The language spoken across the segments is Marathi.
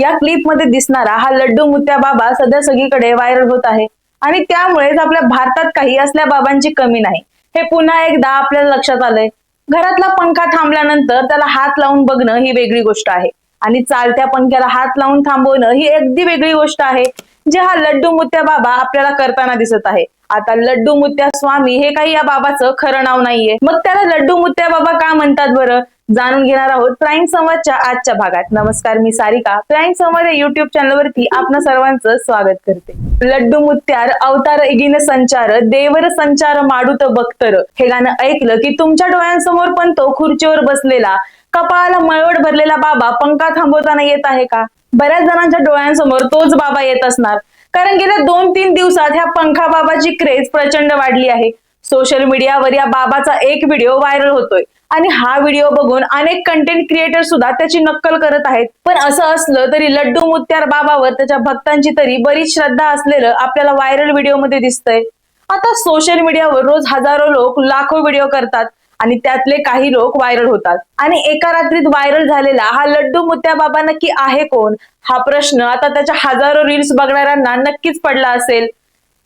या क्लिपमध्ये दिसणारा हा लड्डू मुत्या बाबा सध्या सगळीकडे व्हायरल होत आहे. आणि त्यामुळेच आपल्या भारतात काही असल्या बाबांची कमी नाही. हे पुन्हा एकदा आपल्याला लक्षात आलंय. घरातला पंखा थांबल्यानंतर त्याला हात लावून बघणं ही वेगळी गोष्ट आहे. आणि चालत्या पंख्याला हात लावून थांबवणं ही अगदी वेगळी गोष्ट आहे. जे हा लड्डू मुत्या बाबा आपल्याला करताना दिसत आहे. आता लड्डू मुत्या स्वामी हे काही या बाबाचं खरं नाव नाहीये. मग त्याला लड्डू मुत्या बाबा का म्हणतात बरं? जाणून घेणार आहोत प्राईम संवादच्या आजच्या भागात. नमस्कार मी सारिका. प्राईम संवाद या युट्यूब चॅनलवरती आपण सर्वांचं स्वागत करते. लड्डू मुत्यार अवतार इगिन संचार देवर संचार माडूत बक्तर. हे गाणं ऐकलं की तुमच्या डोळ्यांसमोर पण तो खुर्चीवर बसलेला कपाळाला मळवट भरलेला बाबा पंखा थांबवताना येत आहे का? बऱ्याच जणांच्या डोळ्यांसमोर तोच बाबा येत असणार. कारण गेल्या दोन तीन दिवसात ह्या पंखा बाबाची क्रेज प्रचंड वाढली आहे. सोशल मीडियावर या बाबाचा एक व्हिडिओ व्हायरल होतोय. आणि हा व्हिडिओ बघून अनेक कंटेंट क्रिएटर सुद्धा त्याची नक्कल करत आहेत. पण असं असलं तरी लड्डू मुत्यार बाबावर त्याच्या भक्तांची तरी बरीच श्रद्धा असलेलं आपल्याला व्हायरल व्हिडिओमध्ये दिसतंय. आता सोशल मीडियावर रोज हजारो लोक लाखो व्हिडिओ करतात आणि त्यातले काही लोक व्हायरल होतात. आणि एका रात्रीत व्हायरल झालेला हा लड्डू मुत्या बाबा नक्की आहे कोण? हा प्रश्न आता त्याच्या हजारो रील्स बघणाऱ्यांना नक्कीच पडला असेल.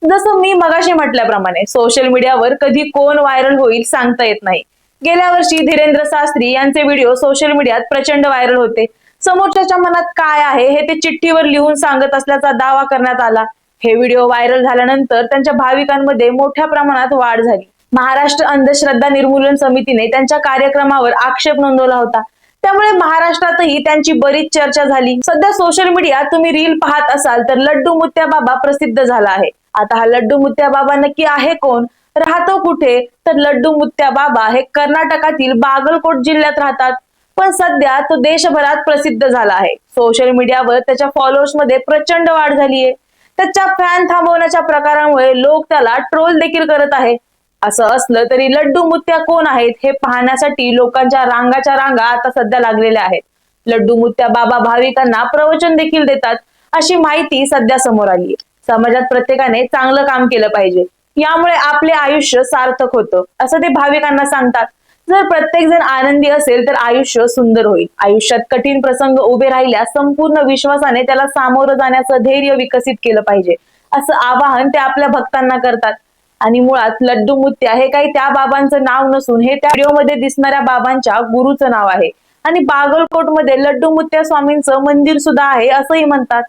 जसं मी मगाशी म्हटल्याप्रमाणे सोशल मीडियावर कधी कोण व्हायरल होईल सांगता येत नाही. गेल्या वर्षी धीरेंद्र शास्त्री यांचे व्हिडिओ सोशल मीडियात प्रचंड व्हायरल होते. समोरच्याच्या मनात काय आहे हे ते चिठ्ठीवर लिहून सांगत असल्याचा दावा करण्यात आला. हे व्हिडिओ व्हायरल झाल्यानंतर त्यांच्या भाविकांमध्ये मोठ्या प्रमाणात वाढ झाली. महाराष्ट्र अंधश्रद्धा निर्मूलन समितीने त्यांच्या कार्यक्रमावर आक्षेप नोंदवला होता. त्यामुळे महाराष्ट्रातही त्यांची बरीच चर्चा झाली. सध्या सोशल मीडियात तुम्ही रील पाहत असाल तर लड्डू मुत्या बाबा प्रसिद्ध झाला आहे. आता हा लड्डू मुत्या बाबा नक्की आहे कोण? राहतो कुठे? तर लड्डू मुत्या बाबा हे कर्नाटकातील बागलकोट जिल्ह्यात राहतात. पण सध्या तो देशभरात प्रसिद्ध झाला आहे. सोशल मीडियावर त्याच्या फॉलोअर्समध्ये प्रचंड वाढ झालीये त्याच्या फॅन थांबवण्याच्या प्रकारामुळे लोक त्याला ट्रोल देखील करत आहे असं असलं तरी लड्डू मुत्या कोण आहेत हे पाहण्यासाठी लोकांच्या रांगाच्या रांगा आता सध्या लागलेल्या आहेत. लड्डू मुत्या बाबा भाविकांना प्रवचन देखील देतात अशी माहिती सध्या समोर आली आहे. समाजात प्रत्येकाने चांगलं काम केलं पाहिजे. यामुळे आपले आयुष्य सार्थक होतं. असं ते भाविकांना सांगतात. जर प्रत्येक जण आनंदी असेल तर आयुष्य सुंदर होईल. आयुष्यात कठीण प्रसंग उभे राहिल्यास संपूर्ण विश्वासाने त्याला सामोरं जाण्याचं धैर्य विकसित केलं पाहिजे. असं आवाहन ते आपल्या भक्तांना करतात. आणि मुळात लड्डू मुत्या हे काही त्या बाबांचं नाव नसून हे त्या व्हिडिओमध्ये दिसणाऱ्या बाबांच्या गुरुचं नाव आहे. आणि बागलकोटमध्ये लड्डू मुत्या स्वामींचं मंदिर सुद्धा आहे असंही म्हणतात.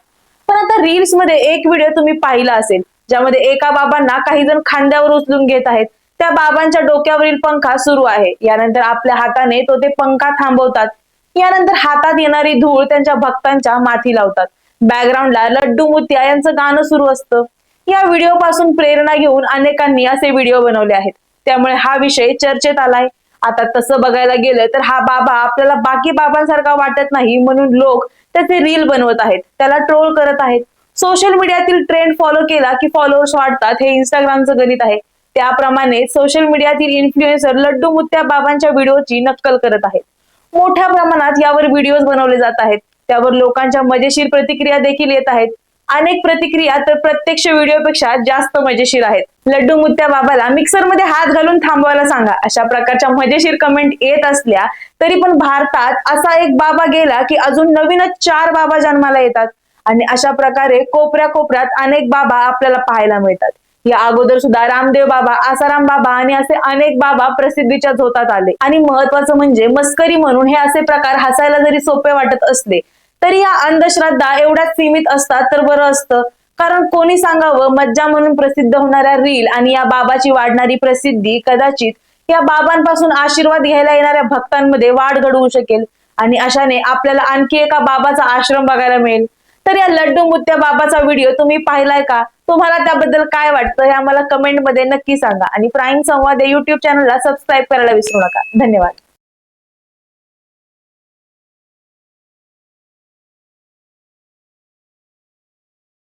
पण आता रील्समध्ये एक व्हिडिओ तुम्ही पाहिला असेल ज्यामध्ये एका बाबांना काही जण खांद्यावर उचलून घेत आहेत. त्या बाबांच्या डोक्यावरील पंखा सुरू आहे. यानंतर आपल्या हाताने तो ते पंखा थांबवतात. यानंतर हातात येणारी धूळ त्यांच्या भक्तांच्या माथी लावतात. बॅकग्राऊंडला लड्डू मुत्या यांचं गाणं सुरू असतं. या व्हिडिओ पासून प्रेरणा घेऊन अनेकांनी असे व्हिडिओ बनवले आहेत. त्यामुळे हा विषय चर्चेत आलाय. आता तसं बघायला गेलं तर हा बाबा आपल्याला बाकी बाबांसारखा वाटत नाही म्हणून लोक त्याचे रील बनवत आहेत त्याला ट्रोल करत आहेत. सोशल मीडियातील ट्रेंड फॉलो केला की फॉलोअर्स वाढतात हे इंस्टाग्रामचं गणित आहे. त्याप्रमाणे सोशल मीडियातील इन्फ्लुएन्सर लड्डू मुत्या बाबांच्या व्हिडिओची नक्कल करत आहेत. मोठ्या प्रमाणात यावर व्हिडिओज बनवले जात आहेत. त्यावर लोकांच्या मजेशीर प्रतिक्रिया देखील येत आहेत. अनेक प्रतिक्रिया तर प्रत्यक्ष व्हिडिओपेक्षा जास्त मजेशीर आहेत. लड्डू मुत्या बाबाला मिक्सरमध्ये हात घालून थांबवायला सांगा. अशा प्रकारच्या मजेशीर कमेंट येत असल्या तरी पण भारतात असा एक बाबा गेला की अजून नवीनच चार बाबा जन्माला येतात. आणि अशा प्रकारे कोपऱ्या कोपऱ्यात अनेक बाबा आपल्याला पाहायला मिळतात. या अगोदर सुद्धा रामदेव बाबा आसाराम बाबा आणि असे अनेक बाबा प्रसिद्धीच्या झोतात आले. आणि महत्वाचं म्हणजे मस्करी म्हणून हे असे प्रकार हसायला जरी सोपे वाटत असले तरी या अंधश्रद्धा एवढ्याच सीमित असतात तर बरं असतं. कारण कोणी सांगावं मज्जा म्हणून प्रसिद्ध होणाऱ्या रील आणि या बाबाची वाढणारी प्रसिद्धी कदाचित या बाबांपासून आशीर्वाद घ्यायला येणाऱ्या भक्तांमध्ये वाढ घडवू शकेल. आणि अशाने आपल्याला आणखी एका बाबाचा आश्रम बघायला मिळेल. तर या लड्डू मुत्या बाबाचा व्हिडिओ तुम्ही पाहिलाय का? तुम्हाला त्याबद्दल काय वाटतं हे आम्हाला कमेंटमध्ये नक्की सांगा. आणि प्राईम संवाद या युट्यूब चॅनलला सबस्क्राईब करायला विसरू नका. धन्यवाद.